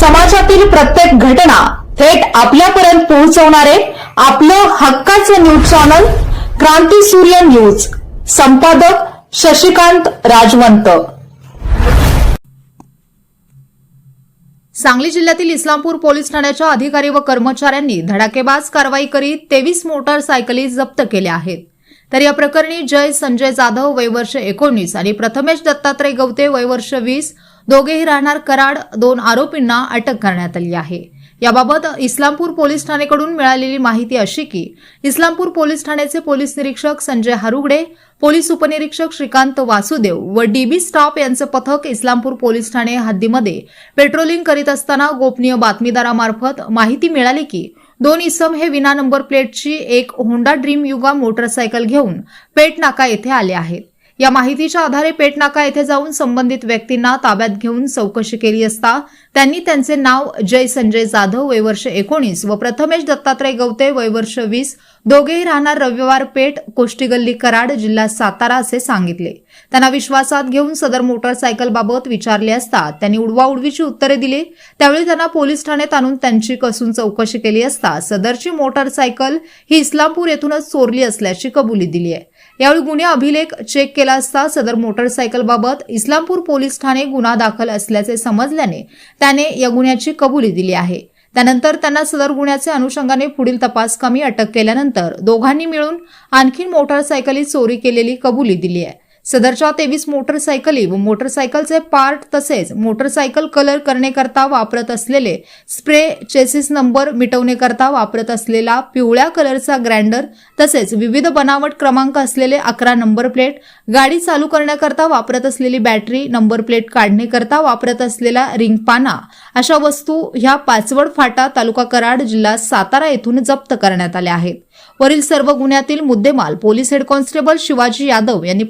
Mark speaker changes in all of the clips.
Speaker 1: समाजातील प्रत्येक घटना थेट आपल्यापर्यंत पोहोचवणारे आपलं हक्काचं न्यूज चॅनल क्रांती सूर्य न्यूज. संपादक शशिकांत राजवंत.
Speaker 2: सांगली जिल्ह्यातील इस्लामपूर पोलीस ठाण्याच्या अधिकारी व कर्मचाऱ्यांनी धडाकेबाज कारवाई करीत तेवीस मोटारसायकली जप्त केल्या आहेत. तर या प्रकरणी जय संजय जाधव वयवर्ष एकोणीस आणि प्रथमेश दत्तात्रय गवते वयवर्ष वीस दोघेही राहणार कराड दोन आरोपींना अटक करण्यात आली आहे. याबाबत इस्लामपूर पोलीस ठाणेकडून मिळालेली माहिती अशी की इस्लामपूर पोलीस ठाण्याचे पोलीस निरीक्षक संजय हरुगडे पोलीस उपनिरीक्षक श्रीकांत वासुदेव व डीबी स्टाफ यांचं पथक इस्लामपूर पोलीस ठाणे हद्दीमध्ये पेट्रोलिंग करीत असताना गोपनीय बातमीदारामार्फत माहिती मिळाली की दोन इसम हे विना नंबर प्लेटची एक होंडा ड्रीम युगा मोटरसायकल घेऊन पेट नाका येथे आले आहेत. या माहितीच्या आधारे पेटनाका येथे जाऊन संबंधित व्यक्तींना ताब्यात घेऊन चौकशी केली असता त्यांनी त्यांचे नाव जय संजय जाधव वयवर्ष एकोणीस व प्रथमेश दत्तात्रय गवते वयवर्ष वीस दोघेही राहणार रविवार पेठ कोष्टीगल्ली कराड जिल्हा सातारा असे सांगितले. त्यांना विश्वासात घेऊन सदर मोटरसायकल बाबत विचारले असता त्यांनी उडवाउडवीची उत्तरे दिली. त्यावेळी त्यांना पोलीस ठाण्यात आणून त्यांची कसून चौकशी केली असता सदरची मोटरसायकल ही इस्लामपूर येथूनच चोरली असल्याची कबुली दिली आहे. यावेळी गुन्हे अभिलेख चेक केला असता सदर मोटरसायकल बाबत इस्लामपूर पोलीस ठाणे गुन्हा दाखल असल्याचे समजल्याने त्याने या गुन्ह्याची कबुली दिली आहे. त्यानंतर त्यांना सदर गुन्ह्याचे अनुषंगाने पुढील तपास कमी अटक केल्यानंतर दोघांनी मिळून आणखी मोटारसायकली चोरी केलेली कबुली दिली आहे. सदरच्या तेवीस मोटरसायकली व मोटरसायकलचे पार्ट तसेच मोटरसायकल कलर करण्याकरता वापरत असलेले स्प्रे चेसिस नंबर मिटवण्याकरता वापरत असलेला पिवळ्या कलरचा ग्रँडर तसेच विविध बनावट क्रमांक असलेले अकरा नंबर प्लेट गाडी चालू करण्याकरता वापरत असलेली बॅटरी नंबर प्लेट काढण्याकरता वापरत असलेला रिंग पाना अशा वस्तू ह्या पाचवड फाटा तालुका कराड जिल्हा सातारा येथून जप्त करण्यात आल्या आहेत. वरील सर्व गुन्ह्यातील मुद्देमाल police head constable Shivaji Yadav यांनी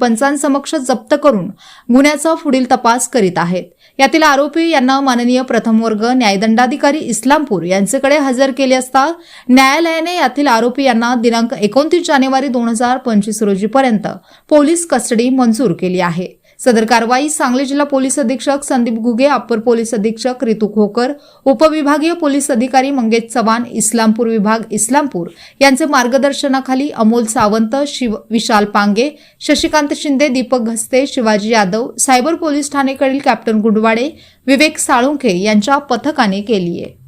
Speaker 2: समक्ष जप्त करून गुन्ह्याचा पुढील तपास करीत आहेत. यातील आरोपी यांना माननीय प्रथम वर्ग न्यायदंडाधिकारी इस्लामपूर यांच्याकडे हजर केले असता न्यायालयाने यातील आरोपी यांना दिनांक एकोणतीस जानेवारी दोन हजार पंचवीस रोजीपर्यंत पोलीस कस्टडी मंजूर केली आहे. सदर कारवाई सांगली जिल्हा पोलीस अधीक्षक संदीप गुगे अप्पर पोलीस अधीक्षक रितू खोकर उपविभागीय पोलीस अधिकारी मंगेश चव्हाण इस्लामपूर विभाग इस्लामपूर यांचे मार्गदर्शनाखाली अमोल सावंत शिव विशाल पांगे शशिकांत शिंदे दीपक घस्ते शिवाजी यादव सायबर पोलीस ठाणेकडील कॅप्टन गुंडवाडे विवेक साळुंखे यांच्या पथकाने केली आहे